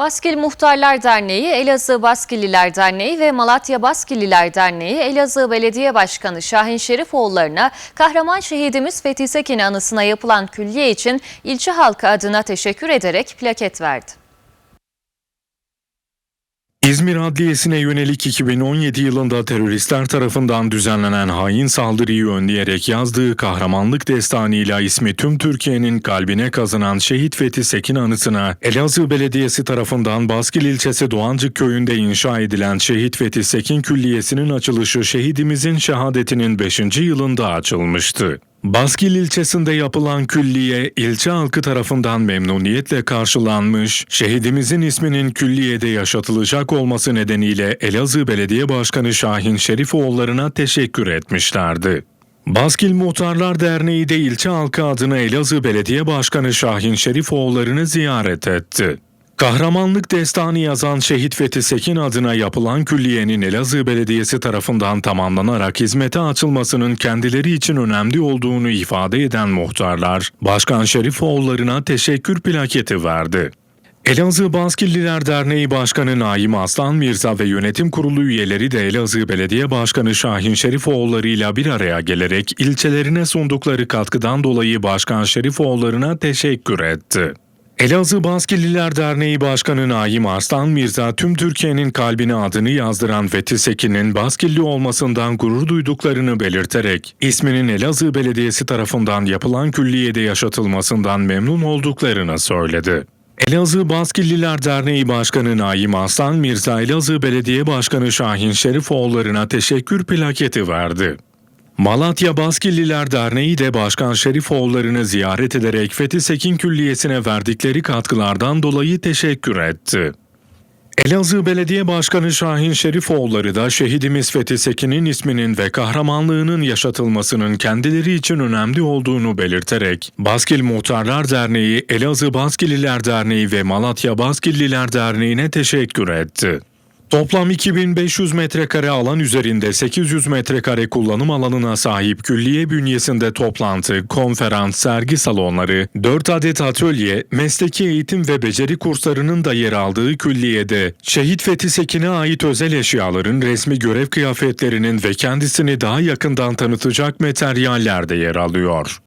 Baskil Muhtarlar Derneği, Elazığ Baskilliler Derneği ve Malatya Baskilliler Derneği, Elazığ Belediye Başkanı Şahin Şerifoğulları'na kahraman şehidimiz Fethi Sekin anısına yapılan külliye için ilçe halkı adına teşekkür ederek plaket verdi. İzmir Adliyesi'ne yönelik 2017 yılında teröristler tarafından düzenlenen hain saldırıyı önleyerek yazdığı kahramanlık destanıyla ismi tüm Türkiye'nin kalbine kazınan Şehit Fethi Sekin anısına Elazığ Belediyesi tarafından Baskil ilçesi Doğancık köyünde inşa edilen Şehit Fethi Sekin Külliyesi'nin açılışı şehidimizin şehadetinin 5. yılında açılmıştı. Baskil ilçesinde yapılan külliye ilçe halkı tarafından memnuniyetle karşılanmış, şehidimizin isminin külliyede yaşatılacak olması nedeniyle Elazığ Belediye Başkanı Şahin Şerifoğulları'na teşekkür etmişlerdi. Baskil Muhtarlar Derneği de ilçe halkı adına Elazığ Belediye Başkanı Şahin Şerifoğulları'nı ziyaret etti. Kahramanlık destanı yazan Şehit Fethi Sekin adına yapılan külliyenin Elazığ Belediyesi tarafından tamamlanarak hizmete açılmasının kendileri için önemli olduğunu ifade eden muhtarlar, Başkan Şerifoğulları'na teşekkür plaketi verdi. Elazığ Baskilliler Derneği Başkanı Naim Aslan Mirza ve yönetim kurulu üyeleri de Elazığ Belediye Başkanı Şahin Şerifoğulları ile bir araya gelerek ilçelerine sundukları katkıdan dolayı Başkan Şerifoğulları'na teşekkür etti. Elazığ Baskilliler Derneği Başkanı Naim Arslan Mirza tüm Türkiye'nin kalbine adını yazdıran Fethi Sekin'in Baskilli olmasından gurur duyduklarını belirterek isminin Elazığ Belediyesi tarafından yapılan külliyede yaşatılmasından memnun olduklarını söyledi. Elazığ Baskilliler Derneği Başkanı Naim Aslan Mirza Elazığ Belediye Başkanı Şahin Şerifoğulları'na teşekkür plaketi verdi. Malatya Baskilliler Derneği de Başkan Şerifoğulları'nı ziyaret ederek Fethi Sekin Külliyesi'ne verdikleri katkılardan dolayı teşekkür etti. Elazığ Belediye Başkanı Şahin Şerifoğulları da şehidimiz Fethi Sekin'in isminin ve kahramanlığının yaşatılmasının kendileri için önemli olduğunu belirterek Baskil Muhtarlar Derneği, Elazığ Baskilliler Derneği ve Malatya Baskilliler Derneği'ne teşekkür etti. Toplam 2500 metrekare alan üzerinde 800 metrekare kullanım alanına sahip külliye bünyesinde toplantı, konferans, sergi salonları, 4 adet atölye, mesleki eğitim ve beceri kurslarının da yer aldığı külliyede Şehit Fethi Sekin'e ait özel eşyaların, resmi görev kıyafetlerinin ve kendisini daha yakından tanıtacak materyaller de yer alıyor.